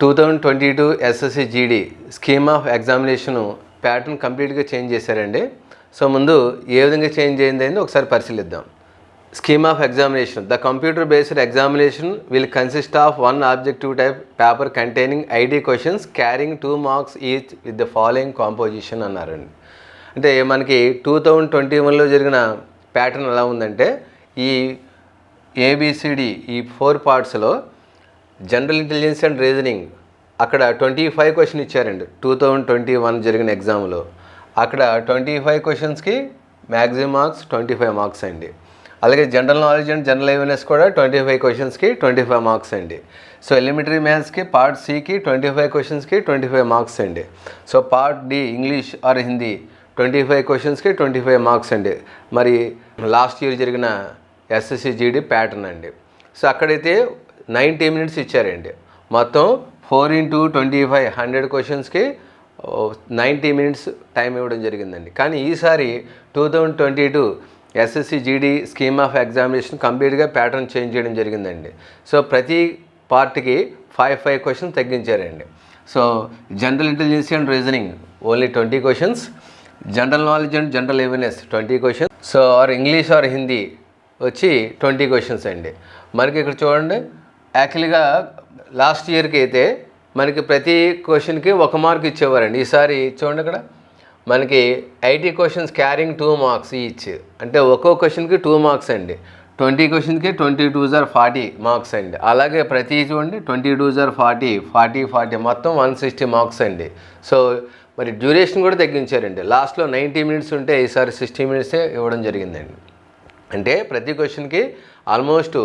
Two thousand twenty two SSC GD scheme of examination pattern కంప్లీట్గా change చేశారండి. So ముందు ఏ విధంగా చేంజ్ అయింది అనేది ఒకసారి పరిశీలిద్దాం. Scheme of examination the computer based examination will consist of one objective type paper containing eighty questions carrying two marks each with the following composition అన్నారండి. అంటే మనకి టూ థౌజండ్ ట్వంటీ వన్లో జరిగిన ప్యాటర్న్ ఎలా ఉందంటే ఈ ఏబిసిడి ఈ ఫోర్ పార్ట్స్లో జనరల్ ఇంటెలిజెన్స్ అండ్ రీజనింగ్. అక్కడ ట్వంటీ ఫైవ్ క్వశ్చన్ ఇచ్చారండి. టూ థౌజండ్ ట్వంటీ వన్ జరిగిన ఎగ్జామ్లో. అక్కడ ట్వంటీ ఫైవ్ క్వశ్చన్స్కి maximum marks twenty five marks అండి. అలాగే general knowledge and general awareness కూడా ట్వంటీ ఫైవ్ క్వశ్చన్స్కి ట్వంటీ ఫైవ్ మార్క్స్ అండి. సో ఎలిమెంటరీ మ్యాథ్స్కి పార్ట్ సికి ట్వంటీ ఫైవ్ క్వశ్చన్స్కి ట్వంటీ ఫైవ్ మార్క్స్ అండి. So part D English or Hindi twenty five క్వశ్చన్స్కి ట్వంటీ ఫైవ్ మార్క్స్ అండి. మరి లాస్ట్ ఇయర్ జరిగిన ఎస్ఎస్సి జీడీ ప్యాటర్న్ అండి. సో అక్కడైతే నైంటీ మినిట్స్ ఇచ్చారండి. మొత్తం four into twenty five hundred క్వశ్చన్స్కి నైంటీ మినిట్స్ టైం ఇవ్వడం జరిగిందండి. కానీ ఈసారి two thousand twenty two SSC GD scheme of examination కంప్లీట్గా ప్యాటర్న్ చేంజ్ చేయడం జరిగిందండి. సో ప్రతి పార్ట్కి five five questions తగ్గించారండి. So general intelligence and reasoning only twenty questions. General knowledge and general awareness twenty questions so or English or Hindi వచ్చి twenty questions అండి. మనకి ఇక్కడ చూడండి. యాక్చువల్గా లాస్ట్ ఇయర్కి అయితే మనకి ప్రతి క్వశ్చన్కి ఒక మార్క్ ఇచ్చేవారండి. ఈసారి చూడండి అక్కడ. మనకి eighty questions carrying two marks each అంటే ఒక్కో క్వశ్చన్కి టూ మార్క్స్ అండి. ట్వంటీ క్వశ్చన్కి ట్వంటీ టూ జార్ ఫార్టీ మార్క్స్ అండి. అలాగే ప్రతి చూడండి ట్వంటీ టూ జార్ ఫార్టీ ఫార్టీ ఫార్టీ మొత్తం వన్ సిక్స్టీ మార్క్స్ అండి. సో మరి డ్యూరేషన్ కూడా తగ్గించారండి. లాస్ట్లో నైంటీ మినిట్స్ ఉంటే ఈసారి సిక్స్టీ మినిట్సే ఇవ్వడం జరిగిందండి. అంటే ప్రతి క్వశ్చన్కి ఆల్మోస్ట్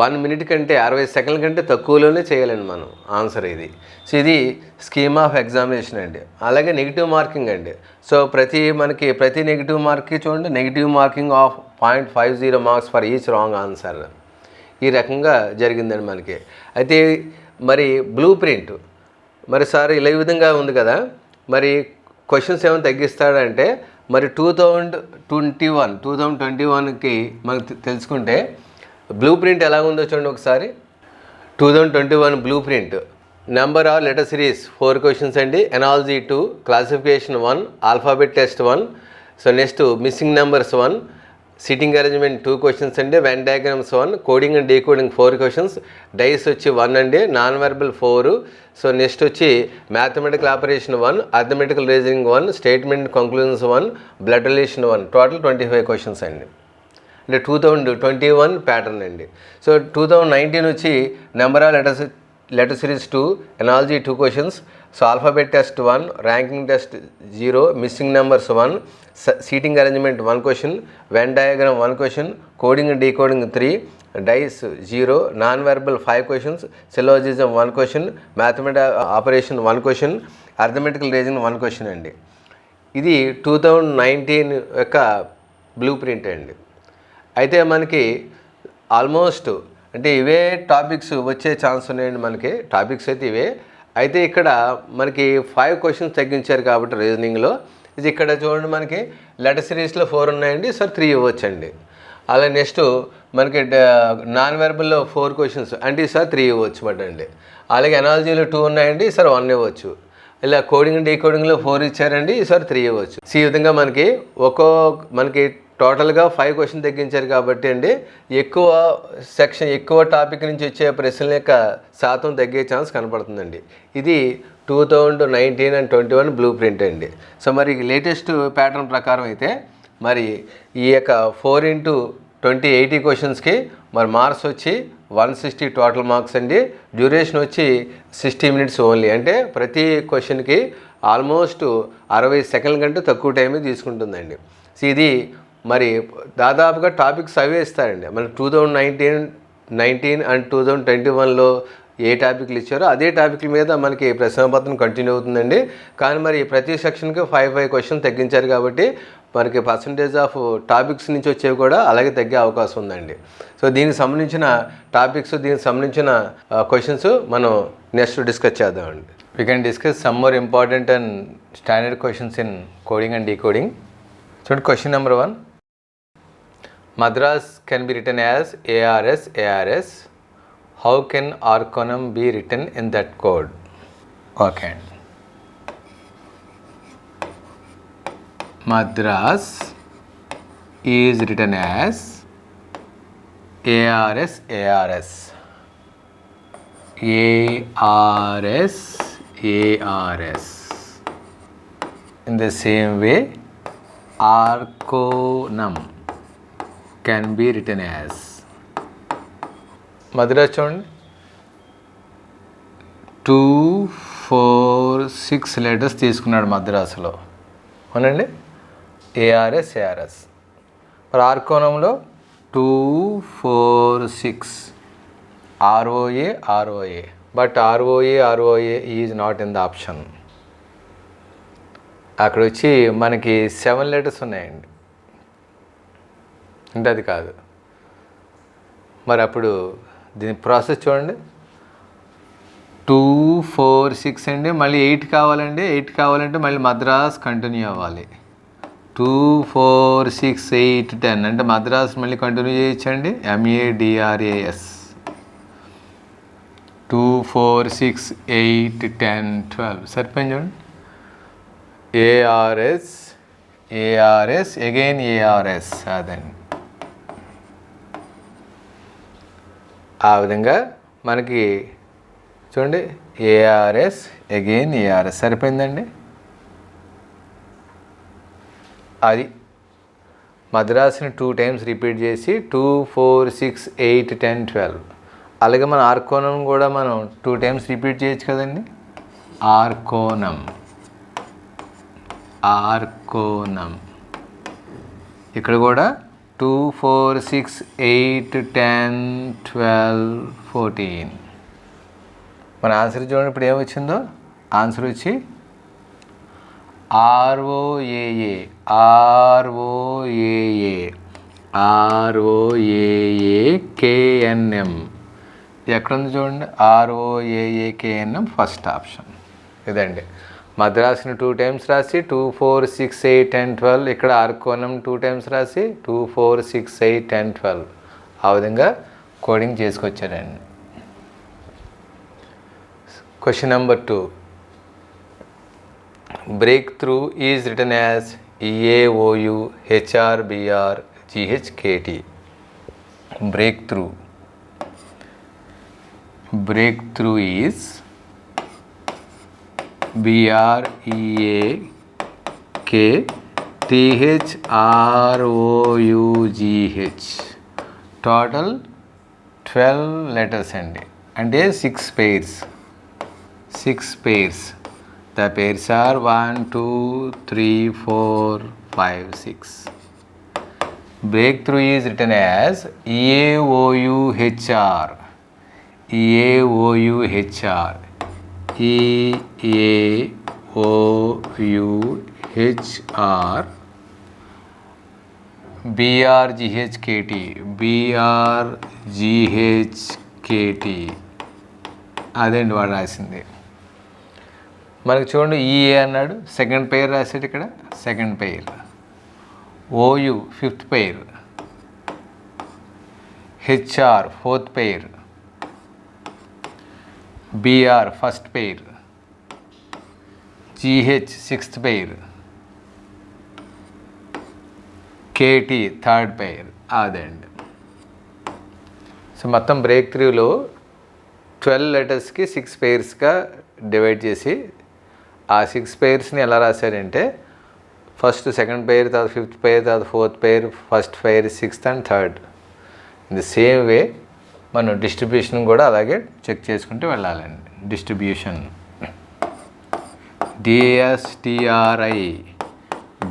వన్ మినిట్ కంటే అరవై సెకండ్ల కంటే తక్కువలోనే చేయాలండి మనం ఆన్సర్ ఇది. సో ఇది స్కీమ్ ఆఫ్ ఎగ్జామినేషన్ అండి. అలాగే నెగిటివ్ మార్కింగ్ అండి. సో ప్రతి మనకి ప్రతి నెగిటివ్ మార్క్కి చూడండి negative marking of point five zero marks for each wrong answer. ఈ రకంగా జరిగిందండి మనకి. అయితే మరి బ్లూ ప్రింట్ మరి సార్ ఇలా ఈ విధంగా ఉంది కదా మరి క్వశ్చన్స్ ఏమైనా తగ్గిస్తాడంటే మరి two thousand twenty one two thousand twenty వన్కి మనకు తెలుసుకుంటే బ్లూ ప్రింట్ ఎలా ఉందో చూడండి ఒకసారి. Two thousand twenty one blue print number or letter series four questions అండి. Analogy two classification one alphabet test one so next missing numbers one sitting arrangement two questions అండి. Venn diagrams one coding and decoding four questions dice వచ్చి one అండి. Non verbal four so next వచ్చి mathematical operation one arithmetical reasoning one statement conclusions one blood relation one total twenty five questions అండి. అంటే two thousand twenty one pattern అండి. So two thousand nineteen వచ్చి number of letters letter series two analogy two questions so alphabet test one ranking test zero missing numbers one seating arrangement one question Venn diagram one question coding decoding three dice zero non verbal five questions syllogism one question mathematic operation one question arithmetical reasoning one question అండి. ఇది two thousand nineteen యొక్క blue print అండి. అయితే మనకి almost అంటే ఇవే topics వచ్చే chance ఉన్నాయండి మనకి. టాపిక్స్ అయితే ఇవే. అయితే ఇక్కడ మనకి ఫైవ్ క్వశ్చన్స్ తగ్గించారు కాబట్టి రీజనింగ్లో ఇది ఇక్కడ చూడండి మనకి. లెటర్ సిరీస్లో ఫోర్ ఉన్నాయండి. సార్ త్రీ ఇవ్వచ్చండి. అలా నెక్స్ట్ మనకి నాన్ వెర్బల్లో ఫోర్ క్వశ్చన్స్ అంటే సార్ త్రీ ఇవ్వచ్చు మాట అండి అలాగే ఎనాలజీలో టూ ఉన్నాయండి. సార్ వన్ ఇవ్వచ్చు. ఇలా కోడింగ్ డీకోడింగ్లో ఫోర్ ఇచ్చారండి. ఈసారి త్రీ ఇవ్వచ్చు. ఈ విధంగా మనకి ఒక్కో మనకి టోటల్గా ఫైవ్ క్వశ్చన్ తగ్గించారు కాబట్టి అండి ఎక్కువ సెక్షన్ ఎక్కువ టాపిక్ నుంచి వచ్చే ప్రశ్నల యొక్క శాతం తగ్గే ఛాన్స్ కనపడుతుందండి. ఇది two thousand nineteen and twenty one blue print అండి. సో మరి లేటెస్ట్ ప్యాటర్న్ ప్రకారం అయితే మరి ఈ యొక్క ఫోర్ ఇంటూ ట్వంటీ ఎయిటీ క్వశ్చన్స్కి మరి మార్క్స్ వచ్చి వన్ సిక్స్టీ టోటల్ మార్క్స్ అండి. డ్యూరేషన్ వచ్చి సిక్స్టీ మినిట్స్ ఓన్లీ అంటే ప్రతి క్వశ్చన్కి ఆల్మోస్ట్ అరవై సెకండ్ల కంటే తక్కువ టైమే తీసుకుంటుందండి. సో ఇది మరి దాదాపుగా టాపిక్స్ అవే ఇస్తారండి. మన two thousand nineteen nineteen and two thousand twenty వన్లో ఏ టాపిక్లు ఇచ్చారో అదే టాపిక్ల మీద మనకి ప్రశ్నపత్రం కంటిన్యూ అవుతుందండి. కానీ మరి ప్రతి సెక్షన్కి ఫైవ్ ఫైవ్ క్వశ్చన్ తగ్గించారు కాబట్టి మనకి పర్సంటేజ్ ఆఫ్ టాపిక్స్ నుంచి వచ్చేవి కూడా అలాగే తగ్గే అవకాశం ఉందండి. సో దీనికి సంబంధించిన టాపిక్స్ దీనికి సంబంధించిన క్వశ్చన్స్ మనం నెక్స్ట్ డిస్కస్ చేద్దామండి. We can discuss some more important and standard questions in coding and decoding చూడండి question number one Madras can be written as ARS ARS. How can Arconum be written in that code? Okay. Madras is written as ARS ARS. ARS ARS. In the same way, Arconum can be written as Madras చూడండి. Two four six letters తీసుకున్నాడు మద్రాసులో. అవునండి? A R S A R S మరి ఆర్కోణంలో two four six R O A R O A but R O A R O A is not in the option అక్కడ వచ్చి మనకి seven letters ఉన్నాయండి. అంటే అది కాదు. మరి అప్పుడు దీని ప్రాసెస్ చూడండి. టూ ఫోర్ సిక్స్ అండి. మళ్ళీ ఎయిట్ కావాలండి. ఎయిట్ కావాలంటే మళ్ళీ మద్రాస్ కంటిన్యూ అవ్వాలి. Two four six eight ten అంటే మద్రాస్ మళ్ళీ కంటిన్యూ చేయొచ్చండి. M A D R A S two four six eight ten twelve. సరిపోయింది చూడండి. ఏఆర్ఎస్ ఏఆర్ఎస్ అగైన్ ఏఆర్ఎస్ అదండి. ఆ విధంగా మనకి చూడండి ఏఆర్ఎస్ అగైన్ ఏఆర్ఎస్ సరిపోయిందండి? అది మద్రాసుని టూ టైమ్స్ రిపీట్ చేసి two four six eight ten twelve అలాగే మన ఆర్కోనం కూడా మనం టూ టైమ్స్ రిపీట్ చేయొచ్చు కదండి? ఆర్కోనం ఆర్కోనం ఇక్కడ కూడా two four six eight ten twelve fourteen. మన ఆన్సర్ చూడండి ఇప్పుడు ఏమొచ్చిందో ఆన్సర్ వచ్చి ఆర్ఓఏఏ ఆర్ఓఏఏ ఆర్ఓఏఏ కేఎన్ఎం. ఎక్కడుంది చూడండి? ఆర్ఓఏఏకేఎన్ఎం ఫస్ట్ ఆప్షన్. ఇదండి. మద్రాసుని టూ టైమ్స్ రాసి two four six eight ten twelve ఇక్కడ ఆర్కోనం టూ టైమ్స్ రాసి two four six eight ten twelve ఆ విధంగా కోడింగ్ చేసుకొచ్చారండి question number two break through is return as ఈఏఓయు హెచ్ఆర్బిఆర్ జిహెచ్కేటి break through break through is బిఆర్ఈఏ K టిహెచ్ఆర్ఓయుజిహెచ్ total twelve letters అండి అంటే six pairs six pairs the pairs are one two three four five six breakthrough is written as E A O U H R E A O U H R E A O U H R B R G H K T B R G H K T అదేంటి వాడు రాసింది. మనకి చూడండి EA అన్నాడు second pair రాసాడు ఇక్కడ second pair. OU fifth pair. HR fourth pair. BR first pair GH sixth pair KT third pair. అదండి so మొత్తం బ్రేక్ త్రూలో ట్వెల్వ్ లెటర్స్కి సిక్స్ పెయిర్స్గా డివైడ్ చేసి ఆ సిక్స్ పెయిర్స్ని ఎలా రాశారంటే ఫస్ట్ సెకండ్ పేర్ తర్వాత ఫిఫ్త్ పేర్ తర్వాత fourth pair first pair sixth and third. In the same way మనం డిస్ట్రిబ్యూషన్ కూడా అలాగే చెక్ చేసుకుంటూ వెళ్ళాలండి. Distribution. DSTRI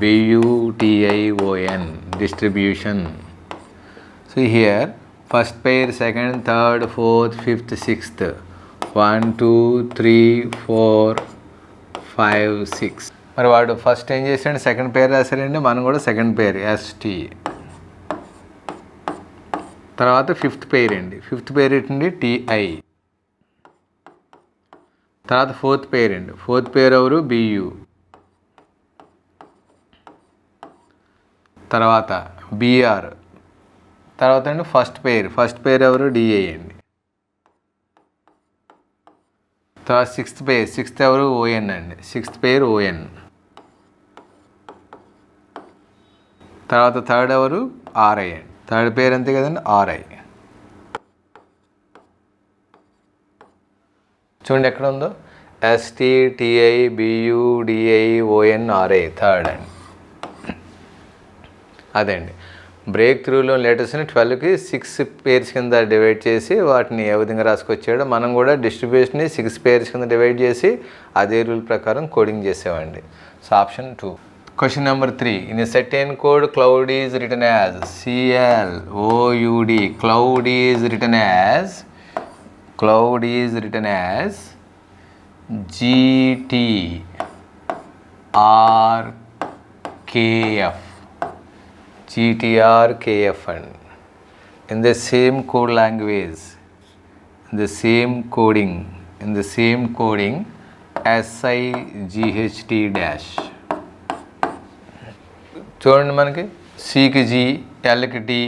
BUTION distribution. So here first pair second third fourth fifth sixth one two three four five six మరి వాడు first ఏం చేశాడు? Second పేర్ రాశారండి మనం కూడా సెకండ్ పేర్ ఎస్టీ తర్వాత ఫిఫ్త్ పేర్ అండి. ఫిఫ్త్ పేర్ ఏంటండి? టిఐ తర్వాత ఫోర్త్ పేర్ అండి. ఫోర్త్ పేర్ ఎవరు? బియు తర్వాత బీఆర్ తర్వాత అండి ఫస్ట్ పేర్. ఫస్ట్ పేర్ ఎవరు? డిఐ అండి. తర్వాత సిక్స్త్ పేర్. సిక్స్త్ ఎవరు? ఓఎన్ అండి. సిక్స్త్ పేరు ఓఎన్ తర్వాత థర్డ్ ఎవరు? ఆర్ఐ అండి. థర్డ్ పేరు అంతే కదండి? ఆర్ఐ చూడండి ఎక్కడ ఉందో? ఎస్టీటీఐ బియుడిఐ ఓఎన్ ఆర్ఐ థర్డ్ అండి. అదే అండి. బ్రేక్ త్రూలో లెటర్స్ని ట్వెల్వ్కి సిక్స్ పేర్స్ కింద డివైడ్ చేసి వాటిని ఏ విధంగా రాసుకొచ్చాడో మనం కూడా డిస్ట్రిబ్యూషన్ని సిక్స్ పేర్స్ కింద డివైడ్ చేసి అదే రూల్ ప్రకారం coding చేసేవాడి. So option two. Question number three. In a certain code, cloud is written as C L O U D. Cloud is written as cloud is written as G T R K F. G T R K F N. In the same code language, in the same coding, in the same coding, S I G H T dash. చూడండి మనకి. సికి G ఎల్కి T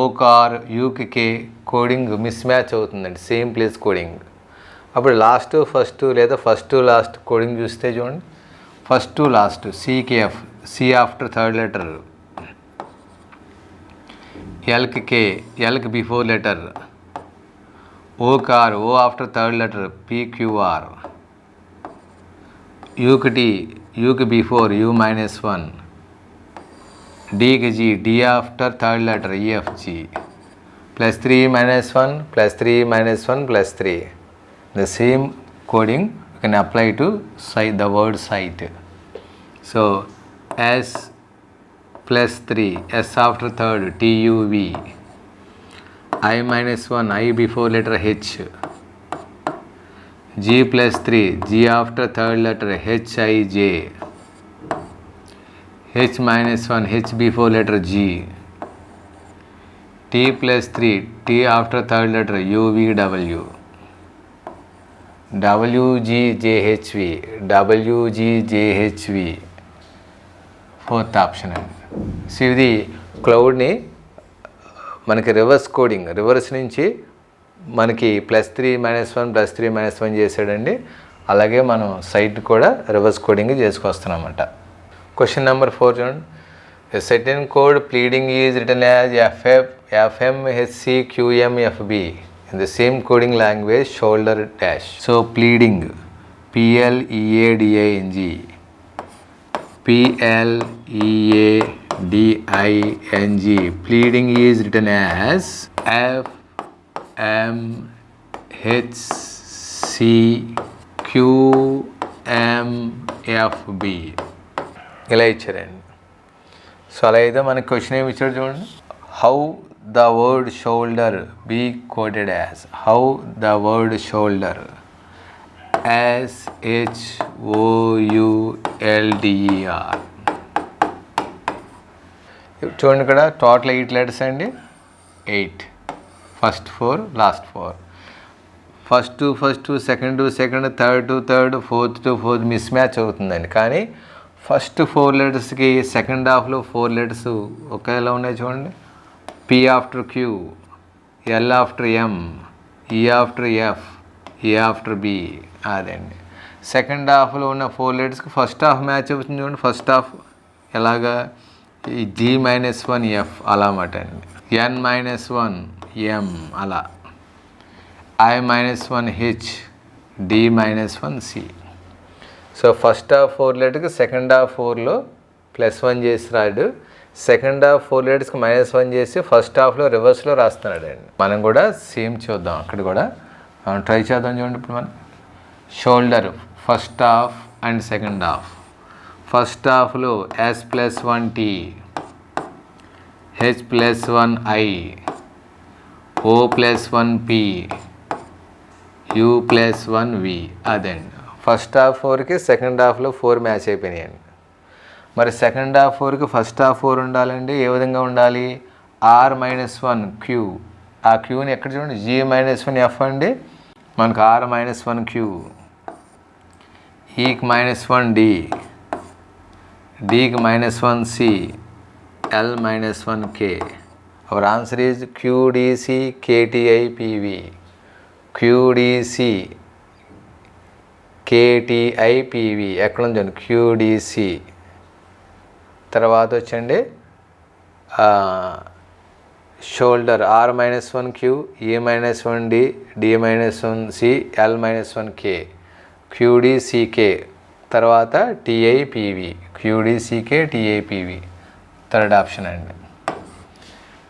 ఓకార్ యూకి K coding miss match అవుతుందండి. Same place coding అప్పుడు last first లేదా first last coding చూస్తే చూడండి. First last CKF C after third letter ఎల్కి K ఎల్కి before letter ఓకార్ O after third letter PQR యూకి D యూకి before U minus one డీకి G D after third letter EFG plus three minus one plus three minus one plus three the same coding you can apply to sight the word sight so S plus 3 s after third tuv i minus 1 i before letter h. G plus 3 g after third letter h i j. h minus 1 h before letter g. T plus 3 t after third letter u v w. W g j h v. W g j h v. Fourth option అండి. So ఇది క్లౌడ్ని మనకి reverse coding reverse నుంచి మనకి plus three minus one plus three minus one చేసాడండి అలాగే మనం site కూడా reverse coding చేసుకొస్తున్నామంట Question number 4, John. A certain code pleading is written as FF, in the same coding language, shoulder dash. So, pleading, P L E A D I N G. P L E A D I N G. Pleading is written as F M H C Q M F B. ఇలా ఇచ్చారండి. So అలా అయితే మనకి question ఏమి ఇచ్చాడు చూడండి. How the word shoulder be coded as how the word shoulder SHOULDER చూడండి ఇక్కడ టోటల్ ఎయిట్ లెటర్స్ అండి. Eight first four last four first to first second to second third to third fourth to fourth miss match అవుతుందండి. కానీ first four లెటర్స్కి second హాఫ్లో four letters ఒకేలా ఉన్నాయి చూడండి. P after Q L after M E after F A after B అదండి second హాఫ్లో ఉన్న ఫోర్ లెటర్స్కి ఫస్ట్ హాఫ్ మ్యాచ్ అవుతుంది చూడండి. ఫస్ట్ హాఫ్ ఎలాగా? ఈ జీ మైనస్ వన్ ఎఫ్ అలా అన్నమాట అండి. ఎన్ మైనస్ వన్ ఎం అలా. I minus one H D minus one C so first half four లెటర్కి second half ఫోర్లో ప్లస్ వన్ చేసి రాడు సెకండ్ హాఫ్ ఫోర్ లెటర్స్కి మైనస్ వన్ చేసి ఫస్ట్ హాఫ్లో రివర్స్లో రాస్తున్నాడు అండి మనం కూడా సేమ్ చూద్దాం అక్కడ కూడా. ట్రై చేద్దాం చూడండి ఇప్పుడు మనం. Shoulder first half and second half first హాఫ్లో S plus one T H plus one I O plus one P U plus one V అదండి. ఫస్ట్ హాఫ్ ఫోర్కి సెకండ్ హాఫ్లో ఫోర్ మ్యాచ్ అయిపోయినాయండి. మరి సెకండ్ హాఫ్ ఫోర్కి ఫస్ట్ హాఫ్ ఫోర్ ఉండాలండి ఏ విధంగా ఉండాలి? R minus one Q. ఆ క్యూని ఎక్కడ చూడండి? జీ మైనస్ వన్ ఎఫ్ అండి. మనకు ఆర్ మైనస్ వన్ క్యూ. ఈకి minus one D. డికి minus one C. L minus one K. Our answer is QDC KTI QDC KTIPV ఎక్కడ ఉంది క్యూడిసి తర్వాత వచ్చండి shoulder R minus one Q E minus one D D minus one C L minus one K QDCK తర్వాత TIPV క్యూడిసికే టీఐపీవీ third option అండి.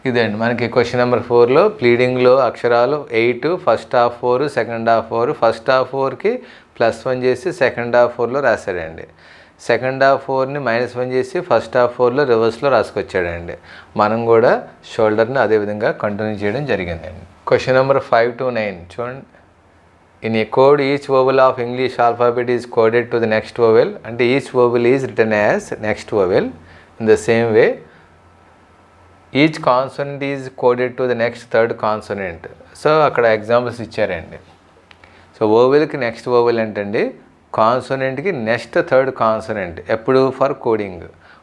ఇదండి మనకి question number ఫోర్లో ప్లీడింగ్లో అక్షరాలు eight first half four second half four first half ఫోర్కి plus one చేసి second half ఫోర్లో రాశాడండి. సెకండ్ హాఫ్ ఫోర్ని మైనస్ వన్ చేసి ఫస్ట్ హాఫ్ ఫోర్లో రివర్స్లో రాసుకొచ్చాడండి. మనం కూడా షోల్డర్ని అదేవిధంగా కంటిన్యూ చేయడం జరిగిందండి. Question number five to nine చూడండి. In a code each vowel of English alphabet is coded to the next vowel అంటే each vowel is written as next vowel in the same way each consonant is coded to the next third consonant so అక్కడ examples ఇచ్చారండి. So ఓవెల్కి next vowel ఏంటండి? కాన్సోనెంట్కి next third consonant. ఎప్పుడు? For coding.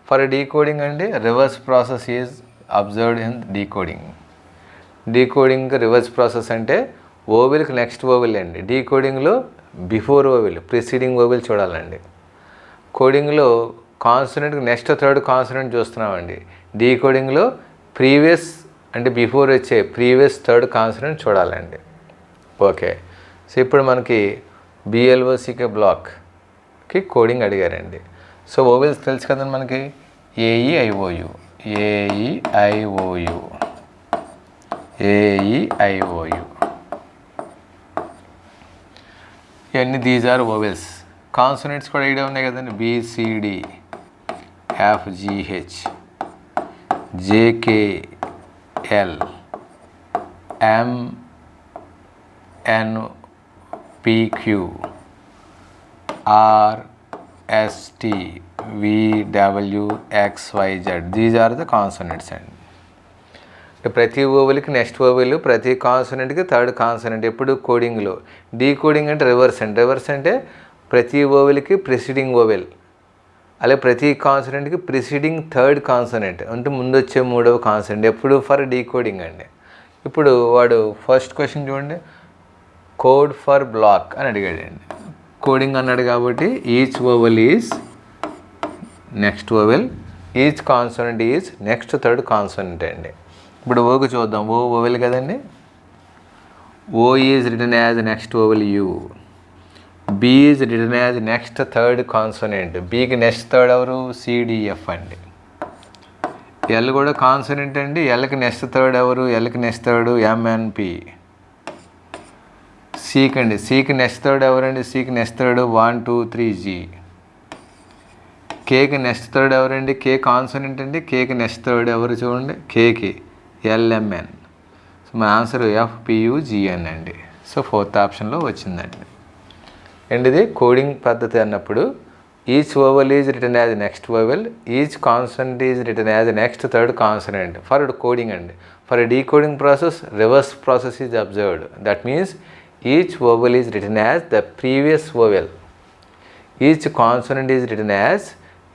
For decoding అండి reverse process is observed in decoding. Decoding reverse process అంటే ఓవెల్కి next vowel అండి. డీకోడింగ్లో బిఫోర్ ఓవెల్ ప్రిసీడింగ్ ఓవెల్ చూడాలండి. కోడింగ్లో కాన్సనెంట్కి నెక్స్ట్ థర్డ్ కాన్సనెంట్ చూస్తున్నామండి. డీకోడింగ్లో ప్రీవియస్ అంటే బిఫోర్ వచ్చే ప్రీవియస్ థర్డ్ కాన్సనెంట్ చూడాలండి. ఓకే. సో ఇప్పుడు మనకి బిఎల్ఓసికే బ్లాక్కి కోడింగ్ అడిగారండి. సో ఓవెల్స్ తెలుసు కదండి మనకి? A E I O U A E I O U A E I O U ఇవన్నీ దీస్ ఆర్ ఓవెల్స్ కాన్సోనెంట్స్ కూడా ఐడియా ఉన్నాయి కదండి. BCD FGH JKL M N PQ R ST VW XYZ these are the consonants అండి ప్రతి ఓవెల్కి next vowel ప్రతి కాన్సనెంట్కి third consonant ఎప్పుడు కోడింగ్లో decoding అంటే రివర్స్ అండి రివర్స్ అంటే ప్రతి ఓవెల్కి ప్రిసీడింగ్ ఓవెల్ అలాగే ప్రతి కాన్సనెంట్కి ప్రిసీడింగ్ థర్డ్ కాన్సనెంట్ అంటే ముందు వచ్చే మూడవ కాన్సనెంట్ ఎప్పుడు ఫర్ డీ కోడింగ్ అండి. ఇప్పుడు వాడు ఫస్ట్ క్వశ్చన్ చూడండి. కోడ్ ఫర్ బ్లాక్ అని అడిగాడండి. కోడింగ్ అన్నాడు కాబట్టి each vowel is next vowel each consonant is next third consonant అండి. ఇప్పుడు ఓకు చూద్దాం. ఓ ఓవెల్ కదండి? O is return as next vowel U B is return as next third consonant బీకి నెక్స్ట్ థర్డ్ ఎవరు? సిడిఎఫ్ అండి. ఎల్ కూడా consonant అండి. ఎల్కి నెక్స్ట్ థర్డ్ ఎవరు? ఎల్కి నెక్స్ట్ థర్డ్ ఎంఎన్పి సీక్ అండి. సీక్ నెక్స్ట్ థర్డ్ ఎవరండి? Seek next third one two three G. Cake next third ఎవరండి? కే కాన్సనెంట్ అండి. కేక్ నెక్స్ట్ థర్డ్ ఎవరు చూడండి? కేకి. L M N. సో మన answer F P U G N అండి. సో ఫోర్త్ ఆప్షన్లో వచ్చిందండి. అండ్ ఇది కోడింగ్ పద్ధతి అన్నప్పుడు each vowel is written as next vowel each consonant is written as next third consonant. For coding అండి. For decoding process reverse process is observed. That means each vowel is written as the previous vowel each consonant is written as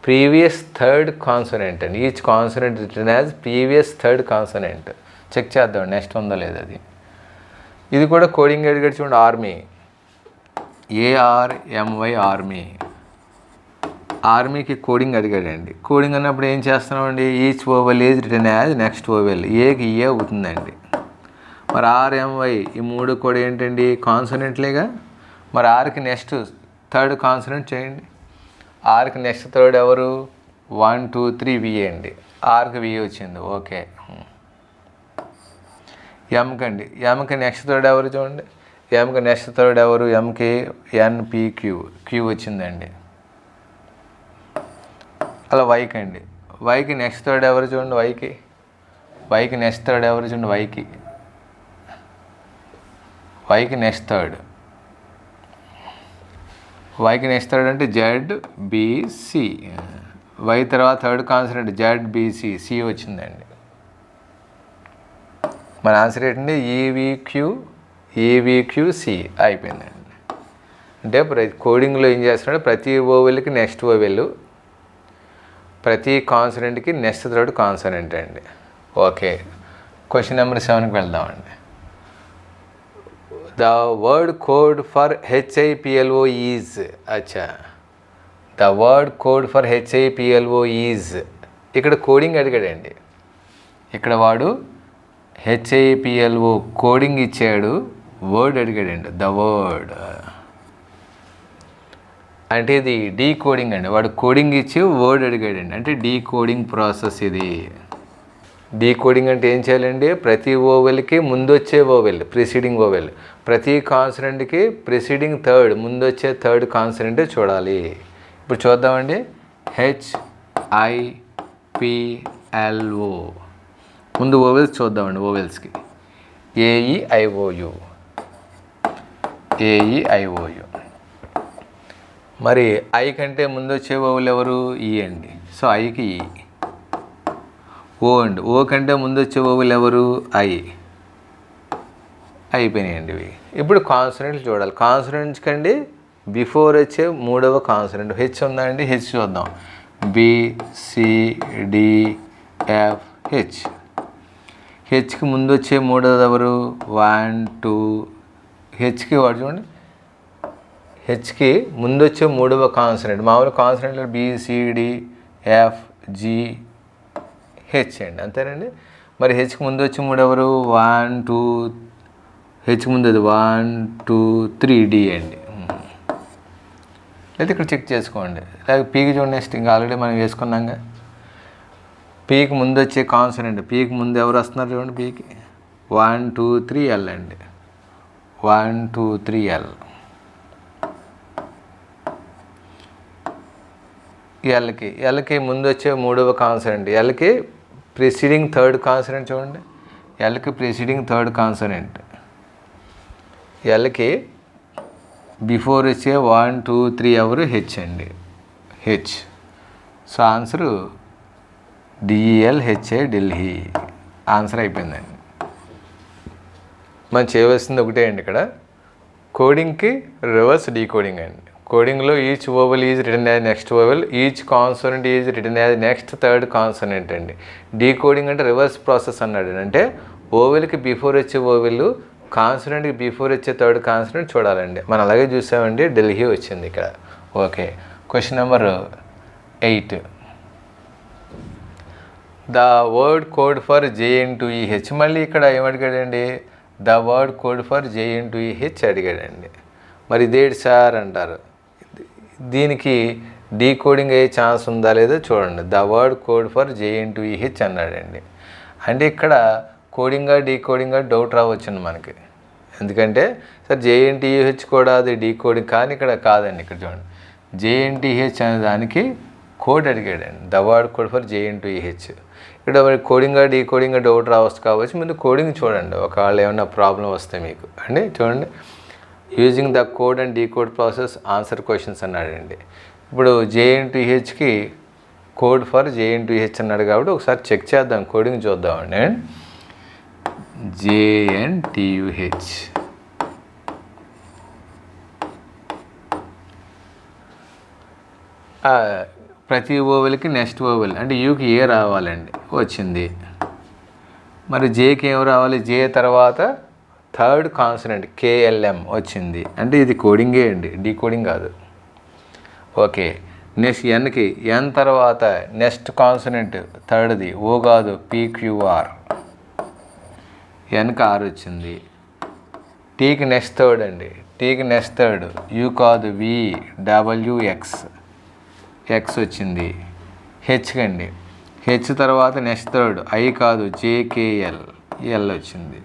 previous third consonant అండి each consonant written as previous third consonant check చేద్దాం next ఉందో లేదు అది? ఇది కూడా coding అడిగాడు చూడండి army ఏఆర్ఎంవై army ఆర్మీకి కోడింగ్ అడిగాడండి. కోడింగ్ అన్నప్పుడు ఏం చేస్తున్నామండి? Each vowel is written as next vowel ఏకి ఏ అవుతుందండి. మరి ఆర్ఎంవై ఈ మూడు కూడా ఏంటండి? కాన్సనెంట్లేగా మరి ఆర్కి నెక్స్ట్ థర్డ్ కాన్సనెంట్ చేయండి. ఆర్కి నెక్స్ట్ థర్డ్ ఎవరు? వన్ టూ త్రీ వి అండి. ఆర్కి వి వచ్చింది. ఓకే. ఎంకి అండి. ఎంకి నెక్స్ట్ థర్డ్ ఎవరు చూడండి? ఎంకి నెక్స్ట్ థర్డ్ ఎవరు? ఎంకి ఎన్పిక్యూ క్యూ వచ్చిందండి. అలా వైక్ అండి. వైకి నెక్స్ట్ థర్డ్ ఎవరు చూడండి? వైకి వైకి నెక్స్ట్ థర్డ్ ఎవరు చూడండి? వైకి వైకి నెక్స్ట్ థర్డ్ వైకి నెక్స్ట్ థర్డ్ అంటే జెడ్ బీసీ వై తర్వాత third consonant Z BC C. వచ్చిందండి. మన ఆన్సర్ ఏంటంటే ఈవీక్యూ ఈవీక్యూసి అయిపోయిందండి. అంటే ప్రతి కోడింగ్లో ఏం చేస్తున్నాడు? ప్రతి ఓవెల్కి నెక్స్ట్ ఓవెల్ ప్రతి కాన్సనెంట్కి నెక్స్ట్ థర్డ్ కాన్సనెంట్ అండి. ఓకే. క్వశ్చన్ నెంబర్ సెవెన్కి వెళ్దామండి. The word code for HIPLO is అచ్చా the word code for HIPLO is ఇక్కడ కోడింగ్ అడిగాడండి. ఇక్కడ వాడు హెచ్ఐపిఎల్ఓ కోడింగ్ ఇచ్చాడు వర్డ్ అడిగాడండి. ద వర్డ్ అంటే ఇది డీ కోడింగ్ అండి. వాడు కోడింగ్ ఇచ్చి వర్డ్ అడిగాడండి. అంటే డీ కోడింగ్ ప్రాసెస్ ఇది. డీ కోడింగ్ అంటే ఏం చేయాలండి? ప్రతి ఓవెల్కి ముందు వచ్చే ఓవెల్ ప్రిసీడింగ్ ఓవెల్ ప్రతి కాన్సనెంట్కి ప్రిసీడింగ్ థర్డ్ ముందు వచ్చే థర్డ్ కాన్సనెంట్ చూడాలి. ఇప్పుడు చూద్దామండి. H I P L O ముందు ఓవెల్స్ చూద్దామండి ఓవెల్స్కి. A E I O U A E I O U మరి ఐ కంటే ముందు వచ్చే ఓవెల్ ఎవరు? ఈ అండి. సో ఐకి ఈ ఓ అండి. ఓ కంటే ముందు వచ్చే ఓవెల్ ఎవరు? ఐ అయిపోయినాయండి ఇవి. ఇప్పుడు కాన్సనెంట్లు చూడాలి. కాన్సనెంట్స్ కండి బిఫోర్ వచ్చే మూడవ కాన్సనెంట్ హెచ్ ఉందా అండి? హెచ్ చూద్దాం. బిసిడిఎఫ్ హెచ్ హెచ్కి ముందు వచ్చే మూడవది ఎవరు? వన్ టూ హెచ్కి వాడు చూడండి. హెచ్కి ముందు వచ్చే మూడవ కాన్సనెంట్ మామూలు కాన్సనెంట్లు బిసిడి ఎఫ్ జి హెచ్ అండి. అంతేనండి? మరి హెచ్కి ముందు వచ్చే మూడెవరు? వన్ టూ హెచ్ ముందు అది వన్ టూ త్రీ డి అండి. లేదా ఇక్కడ చెక్ చేసుకోండి. లేక పీకి చూడండి నెక్స్ట్ ఇంకా ఆల్రెడీ మనం వేసుకున్నాంగా. పీకి ముందు వచ్చే కాన్సనెంట్ పీకి ముందు ఎవరు వస్తున్నారు చూడండి పీకి వన్ టూ త్రీ ఎల్ అండి. వన్ టూ త్రీ ఎల్ ఎల్కి ఎల్కి ముందు వచ్చే మూడవ కాన్సనెంట్ ఎల్కి ప్రిసీడింగ్ థర్డ్ కాన్సనెంట్ చూడండి. ఎల్కి ప్రిసీడింగ్ థర్డ్ కాన్సనెంట్ ఎల్కి బిఫోర్ ఇచ్చే వన్ టూ త్రీ ఎవరు హెచ్ అండి. H. So answer DEL HA Delhi. Answer అయిపోయిందండి. మనం చేయవలసింది ఒకటే అండి ఇక్కడ. కోడింగ్కి రివర్స్ డీకోడింగ్ అండి. కోడింగ్లో each vowel is written as next vowel each consonant is written as next third consonant అండి. డీకోడింగ్ అంటే రివర్స్ ప్రాసెస్ అన్నాడు అంటే ఓవెల్కి బిఫోర్ వచ్చే ఓవెల్ కాన్సనెంట్కి బిఫోర్ వచ్చే థర్డ్ కాన్సనెంట్ చూడాలండి. మనం అలాగే చూసామండి ఢిల్లీ వచ్చింది ఇక్కడ. Okay. Question number eight the word code for JN T EH మళ్ళీ ఇక్కడ ఏమడిగాడండి the word code for JN T EH అడిగాడండి. మరి ఇదేంటి సార్ అంటారు. దీనికి డీకోడింగ్ అయ్యే ఛాన్స్ ఉందా లేదో చూడండి. The word code for JN T EH అన్నాడండి. అంటే ఇక్కడ కోడింగా డీకోడింగా డౌట్ రావచ్చండి మనకి. ఎందుకంటే సార్ జేఎన్టీహెచ్ కూడా అది డీకోడింగ్ కానీ ఇక్కడ కాదండి ఇక్కడ చూడండి. జేఎన్టీహెచ్ అనే దానికి code అడిగాడండి. The word code for JNTH ఇక్కడ మరి కోడింగా డీకోడింగా డౌట్ రావచ్చు కావచ్చు. ముందు కోడింగ్ చూడండి. ఒకవేళ ఏమైనా ప్రాబ్లం వస్తే మీకు. అండి చూడండి. Using the code and decode process answer questions అన్నాడండి. ఇప్పుడు జేఎన్టీహెచ్కి కోడ్ ఫర్ జేఎన్టీహెచ్ అన్నాడు కాబట్టి ఒకసారి చెక్ చేద్దాం. కోడింగ్ చూద్దామండి. జేఎన్టీయుహెచ్. ప్రతి ఓవెల్కి నెక్స్ట్ ఓవెల్ అంటే యూకి ఏ రావాలండి? వచ్చింది. మరి జేకి ఏం రావాలి? జే తర్వాత థర్డ్ కాన్సనెంట్ కేఎల్ఎం వచ్చింది. అంటే ఇది కోడింగే అండి డీ కోడింగ్ కాదు. ఓకే నెక్స్ట్ ఎన్కి ఎన్ తర్వాత నెక్స్ట్ కాన్సనెంట్ థర్డ్ది ఓ కాదు పీక్యూఆర్. ఎన్కి ఆరు వచ్చింది టీకి నెక్స్ట్ థర్డ్ అండి. టీకి నెక్స్ట్ థర్డ్. యూ కాదు వి డబ్ల్యూఎక్స్ ఎక్స్. వచ్చింది. హెచ్కి అండి హెచ్ తర్వాత నెక్స్ట్ థర్డ్. ఐ కాదు జేకేఎల్ ఎల్. వచ్చింది.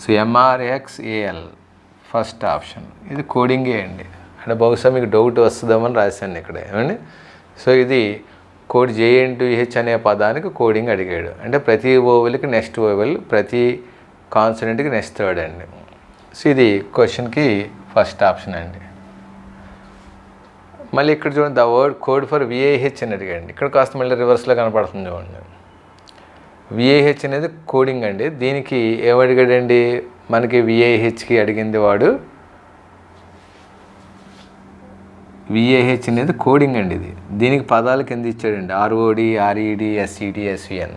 So MRX AL first option. ఇది కోడింగే అండి. అంటే బహుశా మీకు డౌట్ వస్తుందామని రాశాను ఇక్కడ. ఏమండి? సో ఇది కోడ్ జేఎన్ టు హెచ్ అనే పదానికి కోడింగ్ అడిగాడు. అంటే ప్రతి ఓవెల్కి నెక్స్ట్ ఓవెల్ ప్రతి కాన్సనెంట్కి నెక్స్ట్ థర్డ్ అండి. సో ఇది క్వశ్చన్కి ఫస్ట్ ఆప్షన్ అండి. మళ్ళీ ఇక్కడ చూడండి the word code for VIH అని అడిగండి ఇక్కడ కాస్త మళ్ళీ రివర్స్లో కనపడుతుంది చూడండి. విఐహెచ్ అనేది కోడింగ్ అండి. దీనికి ఏమడిగాడండి మనకి విఐహెచ్కి అడిగింది వాడు విఏహెచ్ అనేది కోడింగ్ అండి ఇది. దీనికి పదాలు కింద ఇచ్చాడండి. ఆర్ఓడి ఆర్ఈడి ఎస్ఈడి ఎస్విఎన్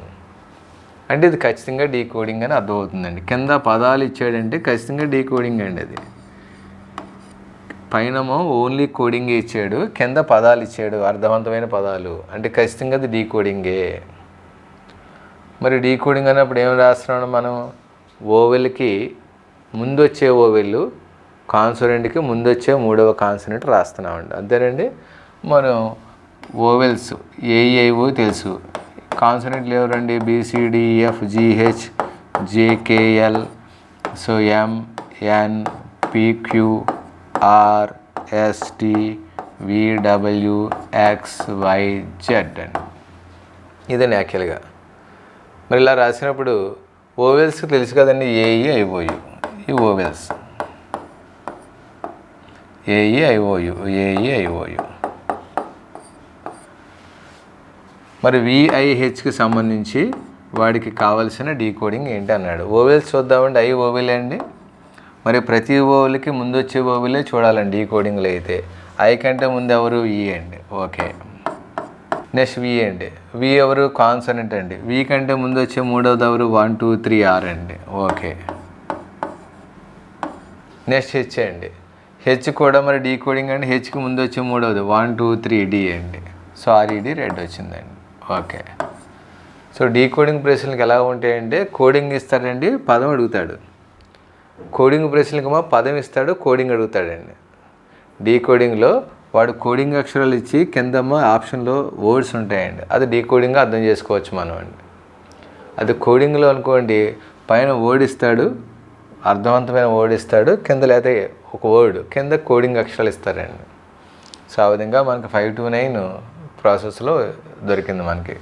అంటే ఇది ఖచ్చితంగా డీకోడింగ్ అని అర్థమవుతుందండి. కింద పదాలు ఇచ్చాడంటే ఖచ్చితంగా డీకోడింగ్ అండి అది. పైనమో ఓన్లీ కోడింగ్ ఇచ్చాడు కింద పదాలు ఇచ్చాడు అర్థవంతమైన పదాలు. అంటే ఖచ్చితంగా అది డీకోడింగే మరి డీకోడింగ్ అన్నప్పుడు ఏం రాస్తున్నాడు మనం? ఓవెల్కి ముందు వచ్చే ఓవెల్ కాన్సోనెంట్కి ముందు వచ్చే మూడవ కాన్సోనెంట్ రాస్తున్నామండి. అంతేనండి మనం ఓవెల్స్ ఏఐఓ తెలుసు. కాన్సోనెంట్లు ఎవరండి BCDF GH e, JKL so M N PQ R ST VW X Y Z అండి. ఇదండి యాక్చువల్గా. మరి ఇలా రాసినప్పుడు ఓవెల్స్ తెలుసు కదండి? ఏఈ అయిపోయి ఈ ఓవెల్స్. ఏఈఐఓయు ఏఈఐఓయు మరి విఐహెచ్కి సంబంధించి వాడికి కావలసిన డీకోడింగ్ ఏంటి అన్నాడు. ఓవెల్స్ చూద్దామండి. ఐ ఓవెలే అండి మరి ప్రతి ఓవెల్కి ముందు వచ్చే ఓవెలే చూడాలండి డీకోడింగ్లో అయితే. ఐ కంటే ముందు ఎవరు? ఈ అండి. ఓకే. నెక్స్ట్ వి అండి. వి ఎవరు? కాన్సనెంట్ అండి. వి కంటే ముందు వచ్చే మూడవది ఎవరు? వన్ టూ త్రీ ఆర్ అండి. ఓకే. నెక్స్ట్ హెచ్ అండి. హెచ్ కూడా మరి డీ కోడింగ్ అండి హెచ్కి ముందు వచ్చే మూడవది. వన్ టూ త్రీ డి అండి. సో ఆర్ఈడి రెడ్ వచ్చిందండి. ఓకే సో డీ కోడింగ్ ప్రశ్నలకు ఎలా ఉంటాయంటే కోడింగ్ ఇస్తాడండి పదం అడుగుతాడు. కోడింగ్ ప్రశ్నలకు మా పదం ఇస్తాడు కోడింగ్ అడుగుతాడండి. డీ కోడింగ్లో వాడు కోడింగ్ అక్షరాలు ఇచ్చి కిందమ్మ ఆప్షన్లో వర్డ్స్ ఉంటాయండి. అది డీ కోడింగ్గా అర్థం చేసుకోవచ్చు మనం అండి. అది కోడింగ్లో అనుకోండి పైన వర్డ్ ఇస్తాడు అర్థవంతమైన వర్డ్ ఇస్తాడు కింద లేకపోతే ఒక వర్డ్ కింద కోడింగ్ అక్షరాలు ఇస్తారండి. సో ఆ విధంగా మనకి ఫైవ్ టు నైన్ ప్రాసెస్లో దొరికింది మనకి.